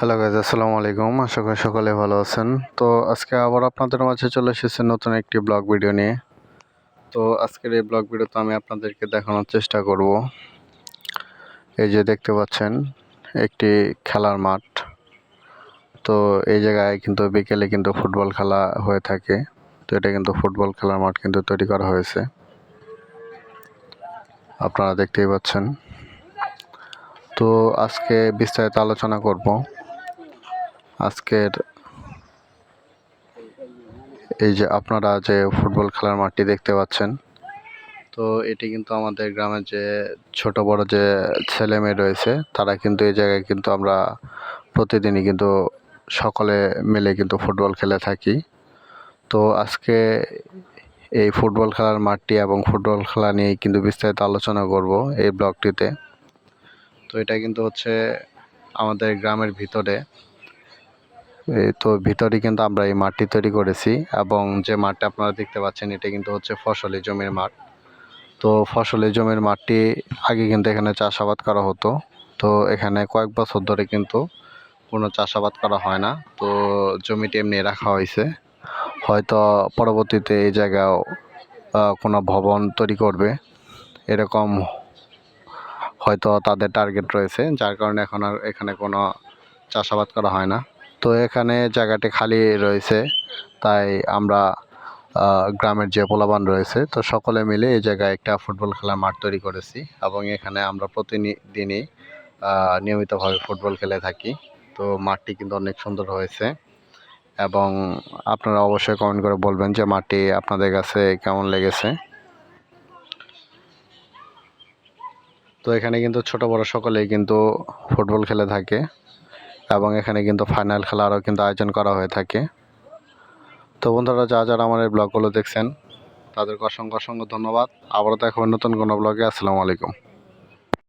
Hello guys আসসালামু আলাইকুম। আশা করি সকলে ভালো আছেন। তো আজকে আবার আপনাদের মাঝে চলে এসেছে নতুন একটি ব্লগ ভিডিও নিয়ে। তো আজকের এই ব্লগ ভিডিওতে আমি আপনাদেরকে দেখানোর চেষ্টা করব। এই যে দেখতে পাচ্ছেন, একটি খেলার মাঠ। তো এই জায়গায় কিন্তু বিকেলে কিন্তু ফুটবল খেলা হয়ে থাকে। তো এটা কিন্তু ফুটবল খেলার মাঠ কিন্তু তৈরি করা হয়েছে। আপনারা দেখতেই পাচ্ছেন। তো আজকে বিস্তারিত আলোচনা করব। আজকের এই যে আপনারা যে ফুটবল খেলার মাঠটি দেখতে পাচ্ছেন, তো এটি কিন্তু আমাদের গ্রামের যে ছোট বড় যে ছেলে মেয়ে রয়েছে, তারা কিন্তু এই জায়গায় কিন্তু আমরা প্রতিদিনই কিন্তু সকলে মিলে কিন্তু ফুটবল খেলে থাকি। তো আজকে এই ফুটবল খেলার মাঠটি এবং ফুটবল খেলা নিয়ে কিন্তু বিস্তারিত আলোচনা করব এই ব্লগটিতে। তো এটা কিন্তু হচ্ছে আমাদের গ্রামের ভিতরে তো ভিতরে কিন্তু আমরা এই মাঠটি তৈরি করেছি এবং যে মাঠটা আপনারা দেখতে পাচ্ছেন, এটা কিন্তু হচ্ছে ফসলি জমির মাঠ। তো ফসলি জমির মাঠটি আগে কিন্তু এখানে চাষাবাদ করা হতো। তো এখানে কয়েক বছর ধরে কিন্তু কোনো চাষাবাদ করা হয় না। তো জমিটি এমনি রাখা হয়েছে। হয়তো পরবর্তীতে এই জায়গায় কোনো ভবন তৈরি করবে। এরকম হয়তো তাদের টার্গেট রয়েছে, যার কারণে এখন আর এখানে কোনো চাষাবাদ করা হয় না। তো এখানে জায়গাটি খালি রয়েছে, তাই আমরা গ্রামের যে পোলাবান রয়েছে, তো সকলে মিলে এই জায়গায় একটা ফুটবল খেলার মাঠ তৈরি করেছি এবং এখানে আমরা প্রতিদিনই নিয়মিতভাবে ফুটবল খেলে থাকি। তো মাঠটি কিন্তু অনেক সুন্দর হয়েছে এবং আপনারা অবশ্যই কমেন্ট করে বলবেন যে মাঠটি আপনাদের কাছে কেমন লেগেছে। তো এখানে কিন্তু ছোট বড় সকলেই কিন্তু ফুটবল খেলে থাকে। এবং এখানে কিন্তু ফাইনাল খেলারও কিন্তু আয়োজন করা হয়ে থাকে। তো বন্ধুরা, যা যারা আমার এই ব্লগগুলো দেখছেন, তাদেরকে অসংখ্য অসংখ্য ধন্যবাদ। আবারও দেখা নতুন কোনো ব্লগে আসসালামু আলাইকুম।